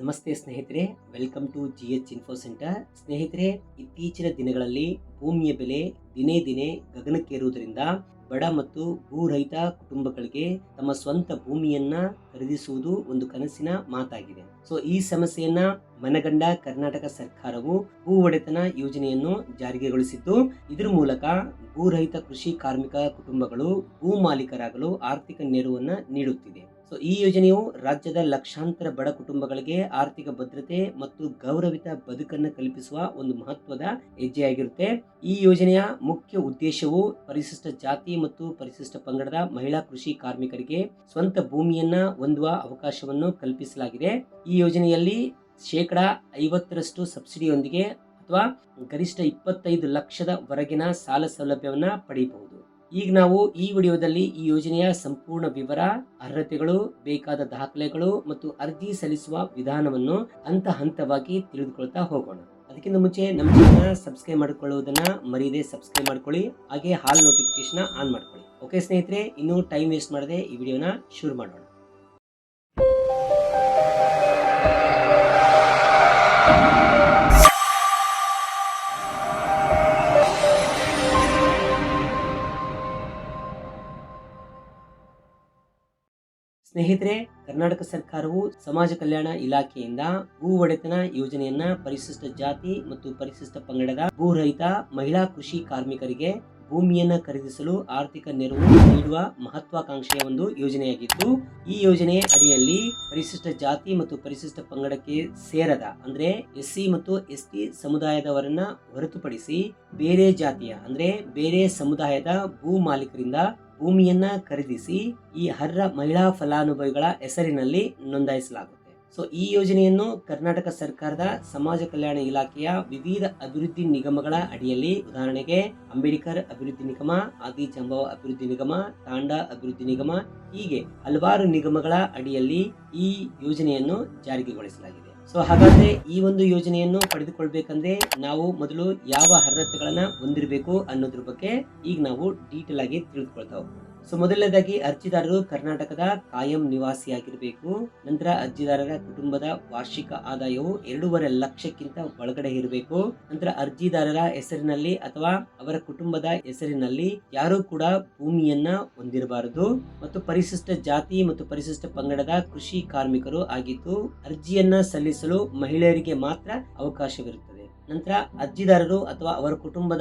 ನಮಸ್ತೆ ಸ್ನೇಹಿತರೆ welcome to G H info centre ಸ್ನೇಹಿತರೆ, ಇತ್ತೀಚಿನ ದಿನಗಳಲ್ಲಿ ಭೂಮಿಯ ಬೆಲೆ ದಿನೇ ದಿನೇ ಗಗನಕ್ಕೇರುವುದರಿಂದ ಬಡ ಮತ್ತು ಭೂರಹಿತ ಕುಟುಂಬಗಳಿಗೆ ತಮ್ಮ ಸ್ವಂತ ಭೂಮಿಯನ್ನ ಖರೀದಿಸುವುದು ಒಂದು ಕನಸಿನ ಮಾತಾಗಿದೆ. ಸೊ ಈ ಸಮಸ್ಯೆಯನ್ನ ಮನಗಂಡ ಕರ್ನಾಟಕ ಸರ್ಕಾರವು ಭೂ ಒಡೆತನ ಯೋಜನೆಯನ್ನು ಜಾರಿಗೆಗೊಳಿಸಿದ್ದು ಇದರ ಮೂಲಕ ಭೂರಹಿತ ಕೃಷಿ ಕಾರ್ಮಿಕ ಕುಟುಂಬಗಳು ಭೂ ಮಾಲೀಕರಾಗಲು ಆರ್ಥಿಕ ನೆರವನ್ನು ನೀಡುತ್ತಿದೆ. ಸೊ ಈ ಯೋಜನೆಯು ರಾಜ್ಯದ ಲಕ್ಷಾಂತರ ಬಡ ಕುಟುಂಬಗಳಿಗೆ ಆರ್ಥಿಕ ಭದ್ರತೆ ಮತ್ತು ಗೌರವಿತ ಬದುಕನ್ನು ಕಲ್ಪಿಸುವ ಒಂದು ಮಹತ್ವದ ಹೆಜ್ಜೆಯಾಗಿರುತ್ತೆ. ಈ ಯೋಜನೆಯ ಮುಖ್ಯ ಉದ್ದೇಶವು ಪರಿಶಿಷ್ಟ ಜಾತಿ ಮತ್ತು ಪರಿಶಿಷ್ಟ ಪಂಗಡದ ಮಹಿಳಾ ಕೃಷಿ ಕಾರ್ಮಿಕರಿಗೆ ಸ್ವಂತ ಭೂಮಿಯನ್ನ ಹೊಂದುವ ಅವಕಾಶವನ್ನು ಕಲ್ಪಿಸಲಾಗಿದೆ. ಈ ಯೋಜನೆಯಲ್ಲಿ ಶೇಕಡ ಐವತ್ತರಷ್ಟು ಸಬ್ಸಿಡಿಯೊಂದಿಗೆ ಅಥವಾ ಗರಿಷ್ಠ ಇಪ್ಪತ್ತೈದು ಲಕ್ಷದ ವರೆಗಿನ ಸಾಲ ಸೌಲಭ್ಯವನ್ನು ಪಡೆಯಬಹುದು. ಈಗ ನಾವು ಈ ವಿಡಿಯೋದಲ್ಲಿ ಈ ಯೋಜನೆಯ ಸಂಪೂರ್ಣ ವಿವರ, ಅರ್ಹತೆಗಳು, ಬೇಕಾದ ದಾಖಲೆಗಳು ಮತ್ತು ಅರ್ಜಿ ಸಲ್ಲಿಸುವ ವಿಧಾನವನ್ನು ಹಂತ ಹಂತವಾಗಿ ತಿಳಿದುಕೊಳ್ತಾ ಹೋಗೋಣ. ಅದಕ್ಕಿಂತ ಮುಂಚೆ ನಮ್ಮ ಚಾನಲ್ ಸಬ್ಸ್ಕ್ರೈಬ್ ಮಾಡಿಕೊಳ್ಳುವುದನ್ನ ಮರೀದೇ ಸಬ್ಸ್ಕ್ರೈಬ್ ಮಾಡ್ಕೊಳ್ಳಿ, ಹಾಗೆ ಹಾಲ್ ನೋಟಿಫಿಕೇಶನ್ ಆನ್ ಮಾಡ್ಕೊಳ್ಳಿ. ಓಕೆ ಸ್ನೇಹಿತರೆ, ಇನ್ನೂ ಟೈಮ್ ವೇಸ್ಟ್ ಮಾಡದೆ ಈ ವಿಡಿಯೋನ ಶುರು ಮಾಡೋಣ. ಸ್ನೇಹಿತರೆ, ಕರ್ನಾಟಕ ಸರ್ಕಾರವು ಸಮಾಜ ಕಲ್ಯಾಣ ಇಲಾಖೆಯಿಂದ ಭೂ ಒಡೆತನ ಯೋಜನೆಯನ್ನ ಪರಿಶಿಷ್ಟ ಜಾತಿ ಮತ್ತು ಪರಿಶಿಷ್ಟ ಪಂಗಡದ ಭೂರಹಿತ ಮಹಿಳಾ ಕೃಷಿ ಕಾರ್ಮಿಕರಿಗೆ ಭೂಮಿಯನ್ನ ಖರೀದಿಸಲು ಆರ್ಥಿಕ ನೆರವು ನೀಡುವ ಮಹತ್ವಾಕಾಂಕ್ಷೆಯ ಒಂದು ಯೋಜನೆಯಾಗಿದ್ದು ಈ ಯೋಜನೆಯ ಅಡಿಯಲ್ಲಿ ಪರಿಶಿಷ್ಟ ಜಾತಿ ಮತ್ತು ಪರಿಶಿಷ್ಟ ಪಂಗಡಕ್ಕೆ ಸೇರದ, ಅಂದ್ರೆ ಎಸ್ ಸಿ ಮತ್ತು ಎಸ್ ಟಿ ಸಮುದಾಯದವರನ್ನ ಹೊರತುಪಡಿಸಿ ಬೇರೆ ಜಾತಿಯ, ಅಂದ್ರೆ ಬೇರೆ ಸಮುದಾಯದ ಭೂ ಮಾಲೀಕರಿಂದ ಭೂಮಿಯನ್ನ ಖರೀದಿಸಿ ಈ ಅರ್ಹ ಮಹಿಳಾ ಫಲಾನುಭವಿಗಳ ಹೆಸರಿನಲ್ಲಿ ನೋಂದಾಯಿಸಲಾಗುತ್ತೆ. ಸೊ ಈ ಯೋಜನೆಯನ್ನು ಕರ್ನಾಟಕ ಸರ್ಕಾರದ ಸಮಾಜ ಕಲ್ಯಾಣ ಇಲಾಖೆಯ ವಿವಿಧ ಅಭಿವೃದ್ಧಿ ನಿಗಮಗಳ ಅಡಿಯಲ್ಲಿ ಉದಾಹರಣೆಗೆ ಅಂಬೇಡ್ಕರ್ ಅಭಿವೃದ್ಧಿ ನಿಗಮ, ಆದಿ ಜಂಬವ ಅಭಿವೃದ್ಧಿ ನಿಗಮ, ತಾಂಡಾ ಅಭಿವೃದ್ಧಿ ನಿಗಮ ಹೀಗೆ ಹಲವಾರು ನಿಗಮಗಳ ಅಡಿಯಲ್ಲಿ ಈ ಯೋಜನೆಯನ್ನು ಜಾರಿಗೆಗೊಳಿಸಲಾಗಿದೆ ಸೊ ಹಾಗಾದ್ರೆ ಈ ಒಂದು ಯೋಜನೆಯನ್ನು ಪಡೆದುಕೊಳ್ಬೇಕಂದ್ರೆ ನಾವು ಮೊದಲು ಯಾವ ಅರ್ಹತೆಗಳನ್ನ ಹೊಂದಿರಬೇಕು ಅನ್ನೋದ್ರ ಬಗ್ಗೆ ಈಗ ನಾವು ಡೀಟೇಲ್ ಆಗಿ ತಿಳಿದುಕೊಳ್ತಾ ಹೋಗ್ತೀವಿ ಸೊ ಮೊದಲನೇದಾಗಿ ಅರ್ಜಿದಾರರು ಕರ್ನಾಟಕದ ಕಾಯಂ ನಿವಾಸಿಯಾಗಿರಬೇಕು. ನಂತರ ಅರ್ಜಿದಾರರ ಕುಟುಂಬದ ವಾರ್ಷಿಕ ಆದಾಯವು ಎರಡೂವರೆ ಲಕ್ಷಕ್ಕಿಂತ ಒಳಗಡೆ ಇರಬೇಕು. ನಂತರ ಅರ್ಜಿದಾರರ ಹೆಸರಿನಲ್ಲಿ ಅಥವಾ ಅವರ ಕುಟುಂಬದ ಹೆಸರಿನಲ್ಲಿ ಯಾರೂ ಕೂಡ ಭೂಮಿಯನ್ನ ಹೊಂದಿರಬಾರದು. ಮತ್ತು ಪರಿಶಿಷ್ಟ ಜಾತಿ ಮತ್ತು ಪರಿಶಿಷ್ಟ ಪಂಗಡದ ಕೃಷಿ ಕಾರ್ಮಿಕರು ಆಗಿದ್ದು ಅರ್ಜಿಯನ್ನ ಸಲ್ಲಿಸಲು ಮಹಿಳೆಯರಿಗೆ ಮಾತ್ರ ಅವಕಾಶವಿರುತ್ತದೆ. ನಂತರ ಅರ್ಜಿದಾರರು ಅಥವಾ ಅವರ ಕುಟುಂಬದ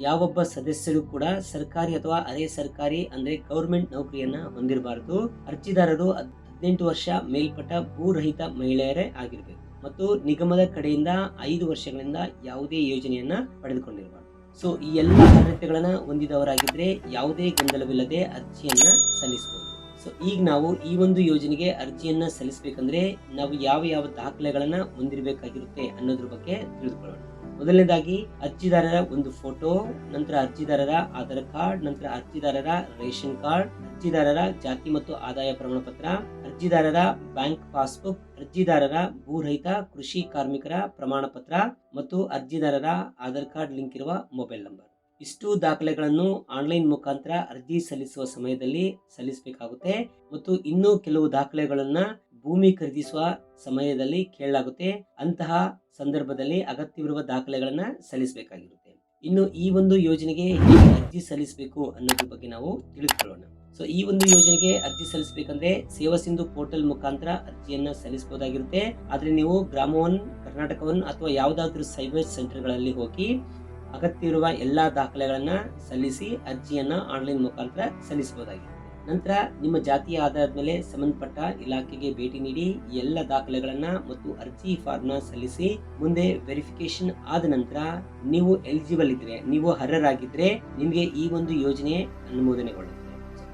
ಯಾವೊಬ್ಬ ಸದಸ್ಯರು ಕೂಡ ಸರ್ಕಾರಿ ಅಥವಾ ಅರೆ ಸರ್ಕಾರಿ ಅಂದ್ರೆ ಗೌರ್ಮೆಂಟ್ ನೌಕರಿಯನ್ನ ಹೊಂದಿರಬಾರದು. ಅರ್ಜಿದಾರರು ಹದಿನೆಂಟು ವರ್ಷ ಮೇಲ್ಪಟ್ಟ ಭೂರಹಿತ ಮಹಿಳೆಯರೇ ಆಗಿರಬೇಕು. ಮತ್ತು ನಿಗಮದ ಕಡೆಯಿಂದ ಐದು ವರ್ಷಗಳಿಂದ ಯಾವುದೇ ಯೋಜನೆಯನ್ನ ಪಡೆದುಕೊಂಡಿರಬಾರದು. ಸೊ ಈ ಎಲ್ಲ ಅರ್ಹತೆಗಳನ್ನ ಹೊಂದಿದವರಾಗಿದ್ರೆ ಯಾವುದೇ ಗೊಂದಲವಿಲ್ಲದೆ ಅರ್ಜಿಯನ್ನ ಸಲ್ಲಿಸಬಹುದು. ಸೊ ಈಗ ನಾವು ಈ ಒಂದು ಯೋಜನೆಗೆ ಅರ್ಜಿಯನ್ನು ಸಲ್ಲಿಸಬೇಕಂದ್ರೆ ನಾವು ಯಾವ ಯಾವ ದಾಖಲೆಗಳನ್ನು ಹೊಂದಿರಬೇಕಾಗಿರುತ್ತೆ ಅನ್ನೋದ್ರ ಬಗ್ಗೆ ತಿಳಿದುಕೊಳ್ಳೋಣ. ಮೊದಲನೇದಾಗಿ, ಅರ್ಜಿದಾರರ ಒಂದು ಫೋಟೋ, ನಂತರ ಅರ್ಜಿದಾರರ ಆಧಾರ್ ಕಾರ್ಡ್, ನಂತರ ಅರ್ಜಿದಾರರ ರೇಷನ್ ಕಾರ್ಡ್, ಅರ್ಜಿದಾರರ ಜಾತಿ ಮತ್ತು ಆದಾಯ ಪ್ರಮಾಣ ಪತ್ರ ಅರ್ಜಿದಾರರ ಬ್ಯಾಂಕ್ ಪಾಸ್ಬುಕ್, ಅರ್ಜಿದಾರರ ಭೂರಹಿತ ಕೃಷಿ ಕಾರ್ಮಿಕರ ಪ್ರಮಾಣ ಪತ್ರ ಮತ್ತು ಅರ್ಜಿದಾರರ ಆಧಾರ್ ಕಾರ್ಡ್ ಲಿಂಕ್ ಇರುವ ಮೊಬೈಲ್ ನಂಬರ್. ಇಷ್ಟು ದಾಖಲೆಗಳನ್ನು ಆನ್ಲೈನ್ ಮುಖಾಂತರ ಅರ್ಜಿ ಸಲ್ಲಿಸುವ ಸಮಯದಲ್ಲಿ ಸಲ್ಲಿಸಬೇಕಾಗುತ್ತೆ ಮತ್ತು ಇನ್ನೂ ಕೆಲವು ದಾಖಲೆಗಳನ್ನು ಭೂಮಿ ಖರೀದಿಸುವ ಸಮಯದಲ್ಲಿ ಕೇಳಲಾಗುತ್ತೆ. ಅಂತಹ ಸಂದರ್ಭದಲ್ಲಿ ಅಗತ್ಯವಿರುವ ದಾಖಲೆಗಳನ್ನು ಸಲ್ಲಿಸಬೇಕಾಗಿರುತ್ತೆ. ಇನ್ನು ಈ ಒಂದು ಯೋಜನೆಗೆ ಅರ್ಜಿ ಸಲ್ಲಿಸಬೇಕು ಅನ್ನೋದ್ರ ಬಗ್ಗೆ ನಾವು ತಿಳಿದುಕೊಳ್ಳೋಣ. ಸೊ, ಈ ಒಂದು ಯೋಜನೆಗೆ ಅರ್ಜಿ ಸಲ್ಲಿಸಬೇಕಂದ್ರೆ ಸೇವಾ ಸಿಂಧು ಪೋರ್ಟಲ್ ಮುಖಾಂತರ ಅರ್ಜಿಯನ್ನ ಸಲ್ಲಿಸಬಹುದಾಗಿರುತ್ತೆ. ಆದ್ರೆ ನೀವು ಗ್ರಾಮವನ್, ಕರ್ನಾಟಕವನ್ ಅಥವಾ ಯಾವುದಾದ್ರೂ ಸೈಬರ್ ಸೆಂಟರ್ಗಳಲ್ಲಿ ಹೋಗಿ ಅಗತ್ಯ ಇರುವ ಎಲ್ಲಾ ದಾಖಲೆಗಳನ್ನ ಸಲ್ಲಿಸಿ ಅರ್ಜಿಯನ್ನ ಆನ್ಲೈನ್ ಮುಖಾಂತರ ಸಲ್ಲಿಸಬಹುದಾಗಿದೆ. ನಂತರ ನಿಮ್ಮ ಜಾತಿಯ ಆಧಾರದ ಮೇಲೆ ಸಂಬಂಧಪಟ್ಟ ಇಲಾಖೆಗೆ ಭೇಟಿ ನೀಡಿ ಎಲ್ಲ ದಾಖಲೆಗಳನ್ನ ಮತ್ತು ಅರ್ಜಿ ಫಾರ್ಮ್ನ ಸಲ್ಲಿಸಿ ಮುಂದೆ ವೆರಿಫಿಕೇಶನ್ ಆದ ನಂತರ ನೀವು ಎಲಿಜಿಬಲ್ ಇದ್ರೆ, ನೀವು ಅರ್ಹರಾಗಿದ್ರೆ ನಿಮಗೆ ಈ ಒಂದು ಯೋಜನೆ ಅನುಮೋದನೆಗೊಳ್ಳುತ್ತೆ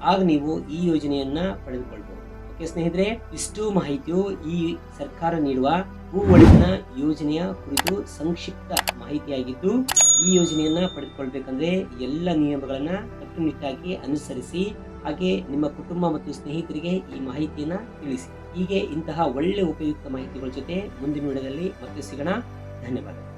ಆಗ ನೀವು ಈ ಯೋಜನೆಯನ್ನ ಪಡೆದುಕೊಳ್ಬಹುದು. ಓಕೆ ಸ್ನೇಹಿತರೆ, ಇಷ್ಟು ಮಾಹಿತಿಯು ಈ ಸರ್ಕಾರ ನೀಡುವ ಭೂ ಒಡೆತನ ಯೋಜನೆಯ ಕುರಿತು ಸಂಕ್ಷಿಪ್ತ ಮಾಹಿತಿಯಾಗಿದ್ದು ಈ ಯೋಜನೆಯನ್ನು ಪಡೆದುಕೊಳ್ಬೇಕಂದ್ರೆ ಎಲ್ಲ ನಿಯಮಗಳನ್ನ ಕಟ್ಟುನಿಟ್ಟಾಗಿ ಅನುಸರಿಸಿ, ಹಾಗೆ ನಿಮ್ಮ ಕುಟುಂಬ ಮತ್ತು ಸ್ನೇಹಿತರಿಗೆ ಈ ಮಾಹಿತಿಯನ್ನ ತಿಳಿಸಿ. ಹೀಗೆ ಇಂತಹ ಒಳ್ಳೆ ಉಪಯುಕ್ತ ಮಾಹಿತಿಗಳ ಜೊತೆ ಮುಂದಿನ ವಿಡಿಯೋದಲ್ಲಿ ಮತ್ತೆ ಸಿಗೋಣ. ಧನ್ಯವಾದ